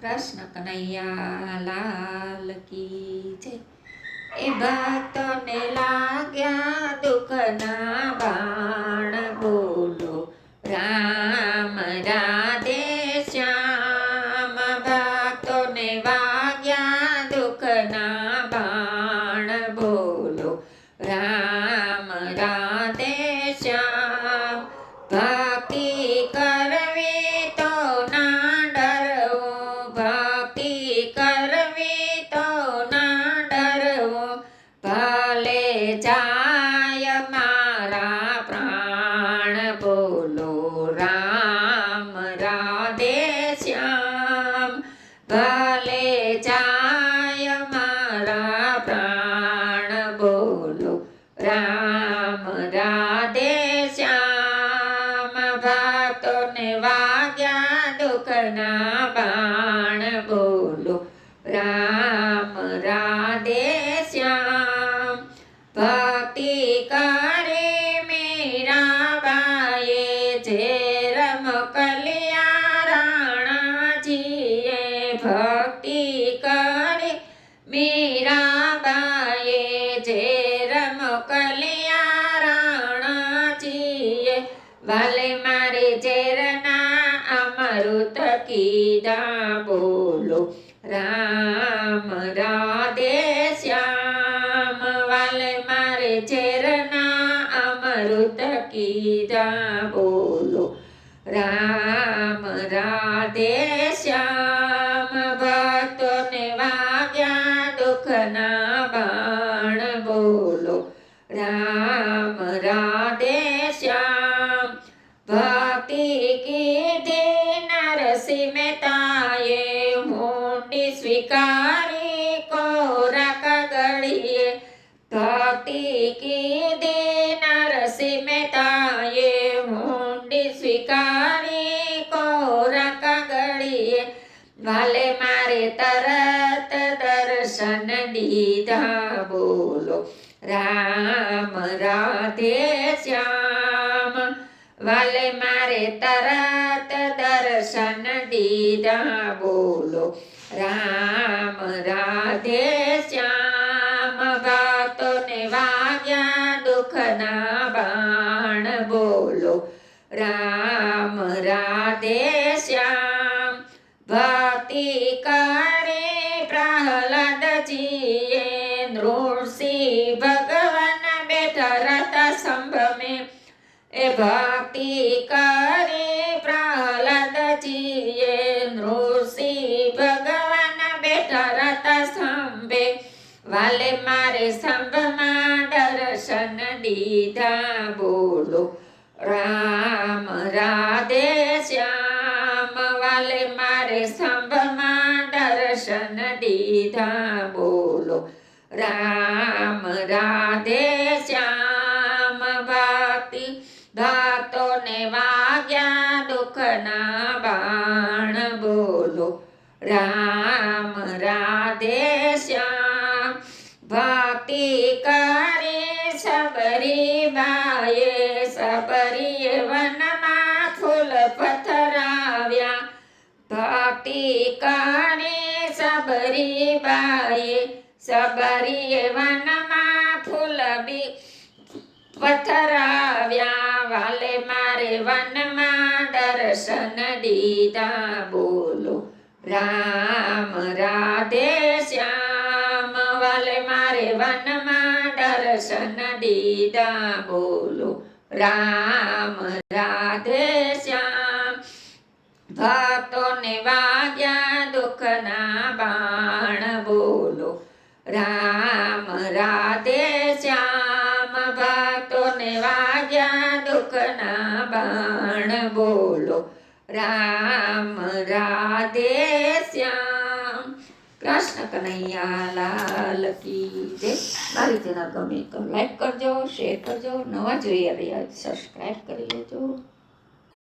કૃષ્ણ કનૈયા લાલ કી જય. એ ભક્તોને લાગ્યા દુઃખના જાય મારા પ્રાણ, બોલો રામ, રાધે શ્યામ. ભલે જાય મારા પ્રાણ, બોલો રામ, રાધે શ્યામ. ભાતોને વાગ્યા દુઃખના બાણ જે રમકલિયા રાણાજીએ ભક્તિ કરે. મીરાબાએ જે રમકલિયા રાણાજીએ વાલે મારે ઝેરના અમૃત કીધા બોલો. રામ રાધે શ્યામ, વાલે મારે ઝેરના અમૃત કીધા બોલો. રામ રાધે શ્યામ ભક્તોને વાગ્યા દુઃખના બાણ બોલો. રામ રાધે શ્યામ ભક્તિ સ્વીકારી કોરા કગડીએ ભલે મારે તરત દર્શન દીધા. બોલો, રામ રાધે શ્યામ. વાલે મારે તરત દર્શન દીધા. બોલો, રામ રાધે શ્યામ. ભક્તોને વાગ્યા દુઃખના બાણ. બોલો, રામ સંભમે એ ભક્તિ કરે પ્રહલાદજીએ નૃષિ ભગવાન બેઠા રતા સ્તંભે વાલે મારે સંભમાં દર્શન દીધા બોલો રામ રાધે શ્યામ વાલે મારે સંભમાં દર્શન દીધા બોલો રામ રાધે ભક્તિ ભક્તોને વાગ્યા દુઃખના બાણ. બોલો, રામ, રાધે શ્યામ. ભક્તિ કરે સબરી બાએ સબરી વનમાં ફૂલ પથરાવ્યા. ભક્તિ કરે સબરી બાએ સબરી વનમાં ફૂલ બી પથરાવ્યા વાલે મારે વનમાં દર્શન દીધા બોલો. રામ રાધે શ્યામ, વાલે મારે વનમાં દર્શન દીધા બોલો. રામ રાધે શ્યામ, ભક્તોને વાગ્યા દુઃખના બાણ બોલો. રામ દુઃખના બાણ બોલો. રામ રાધે શ્યામ. કૃષ્ણ કનૈયા લાલ કી જય. મારી ચેનલ ગમે તો લાઈક કરજો શેર કરજો. નવા જોઈએ રહ્યા સબસ્ક્રાઈબ કરી લેજો.